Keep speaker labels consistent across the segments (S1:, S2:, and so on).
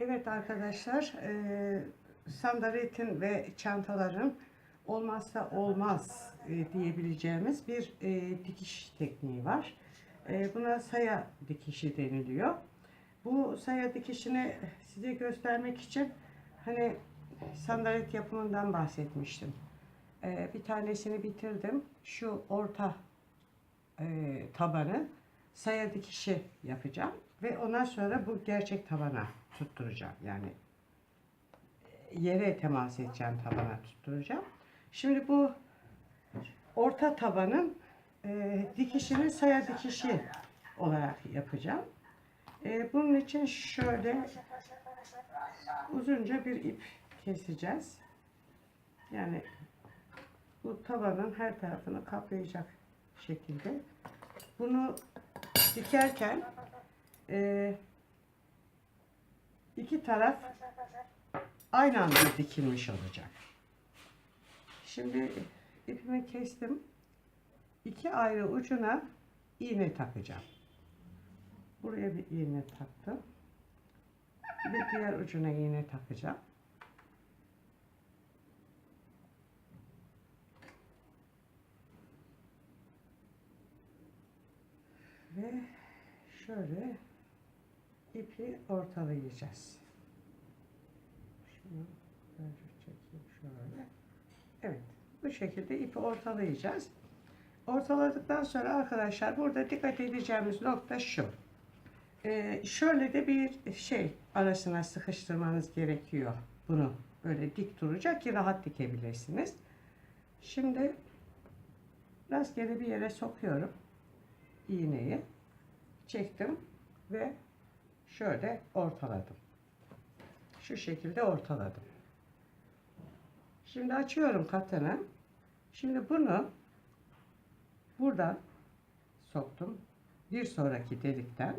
S1: Evet arkadaşlar, e, sandaletin ve çantaların olmazsa olmaz e, diyebileceğimiz bir e, dikiş tekniği var. E, buna saya dikişi deniliyor. Bu saya dikişini size göstermek için hani sandalet yapımından bahsetmiştim. E, bir tanesini bitirdim. Şu orta e, tabanı saya dikişi yapacağım ve ondan sonra bu gerçek tabana tutturacağım. Yani e, yere temas edeceğim tabana tutturacağım. Şimdi bu orta tabanın e, dikişini saya dikişi olarak yapacağım. E, bunun için şöyle uzunca bir ip keseceğiz. Yani bu tabanın her tarafını kaplayacak şekilde. Bunu dikerken e, iki taraf aynı anda dikilmiş olacak. Şimdi ipimi kestim. İki ayrı ucuna iğne takacağım. Buraya bir iğne taktım. Bir diğer ucuna iğne takacağım. Ve şöyle ipi ortalayacağız. Şunu böyle çekeyim şöyle. Evet. Bu şekilde ipi ortalayacağız. Ortaladıktan sonra arkadaşlar burada dikkat edeceğimiz nokta şu. Ee, şöyle de bir şey arasına sıkıştırmanız gerekiyor bunu. Böyle dik duracak ki rahat dikebilirsiniz. Şimdi rastgele bir yere sokuyorum iğneyi. Çektim ve şöyle ortaladım. Şu şekilde ortaladım. Şimdi açıyorum katını. Şimdi bunu buradan soktum. Bir sonraki delikten.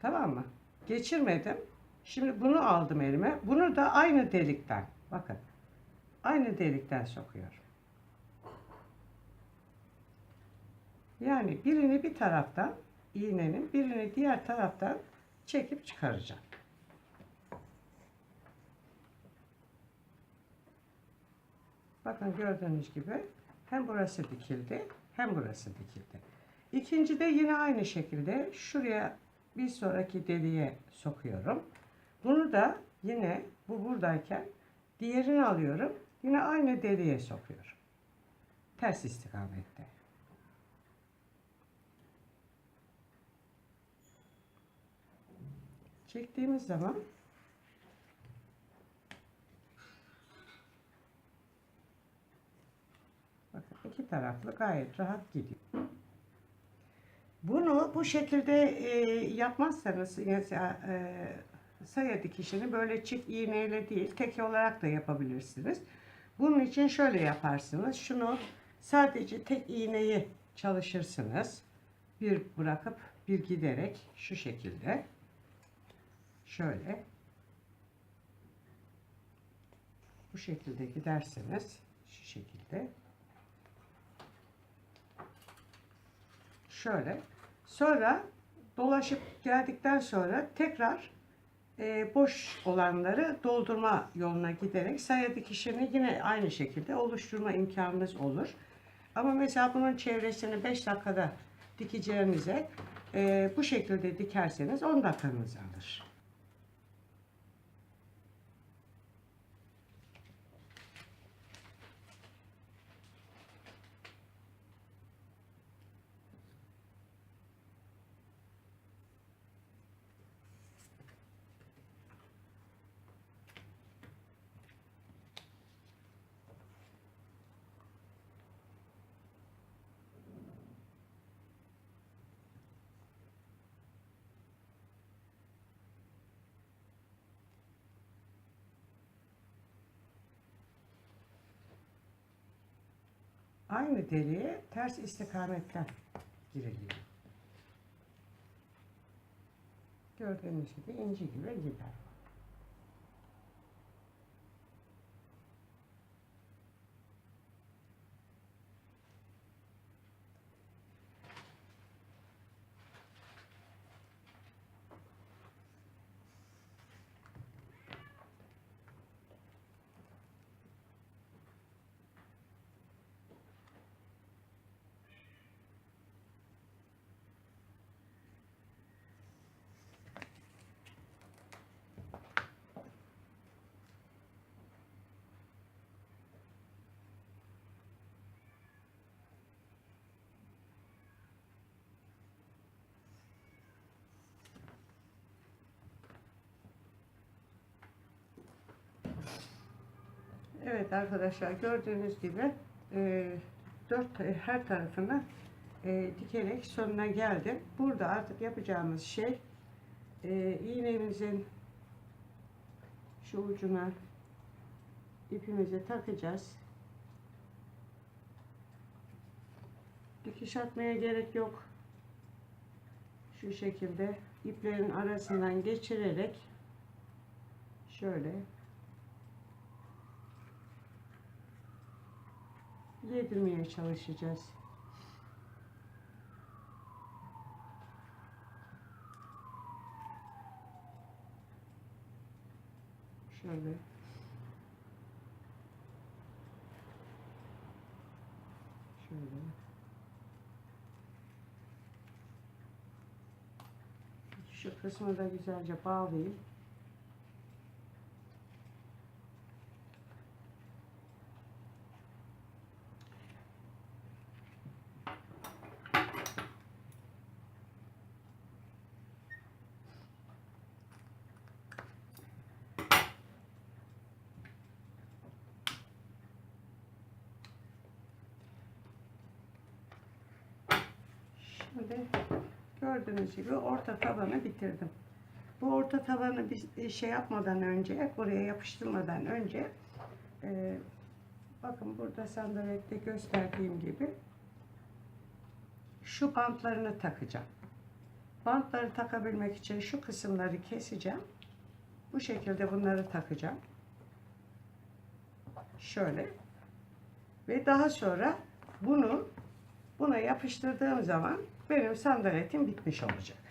S1: Tamam mı? Geçirmedim. Şimdi bunu aldım elime. Bunu da aynı delikten. Bakın. Aynı delikten sokuyorum. Yani birini bir taraftan iğnenin birini diğer taraftan çekip çıkaracağım. Bakın gördüğünüz gibi hem burası dikildi hem burası dikildi. İkinci de yine aynı şekilde şuraya bir sonraki deliğe sokuyorum. Bunu da yine bu buradayken diğerini alıyorum. Yine aynı deliğe sokuyorum. Ters istikamette. Çektiğimiz zaman bakın iki taraflı gayet rahat gidiyor. Bunu bu şekilde e, yapmazsanız mesela e, saya dikişini böyle çift iğneyle değil tek olarak da yapabilirsiniz. Bunun için şöyle yaparsınız. Şunu sadece tek iğneyi çalışırsınız. Bir bırakıp bir giderek şu şekilde şöyle bu şekilde giderseniz şu şekilde şöyle sonra dolaşıp geldikten sonra tekrar e, boş olanları doldurma yoluna giderek saya dikişini yine aynı şekilde oluşturma imkanınız olur. Ama mesela bunun çevresini 5 dakikada dikeceğinize e, bu şekilde dikerseniz 10 dakikanızı alır. Aynı deliğe ters istikametten giriliyor. Gördüğünüz gibi inci gibi gider. Evet arkadaşlar gördüğünüz gibi e, dört e, her tarafını e, dikerek sonuna geldim. Burada artık yapacağımız şey e, iğnemizin şu ucuna ipimizi takacağız. Dikiş atmaya gerek yok. Şu şekilde iplerin arasından geçirerek şöyle yedirmeye çalışacağız. Şöyle. Şöyle. Şu kısmı da güzelce bağlayayım. Şimdi gördüğünüz gibi orta tabanı bitirdim. Bu orta tabanı bir şey yapmadan önce, buraya yapıştırmadan önce e, bakın burada sandalette gösterdiğim gibi şu bantlarını takacağım. Bantları takabilmek için şu kısımları keseceğim. Bu şekilde bunları takacağım. Şöyle. Ve daha sonra bunu buna yapıştırdığım zaman benim sandaletim bitmiş olacak.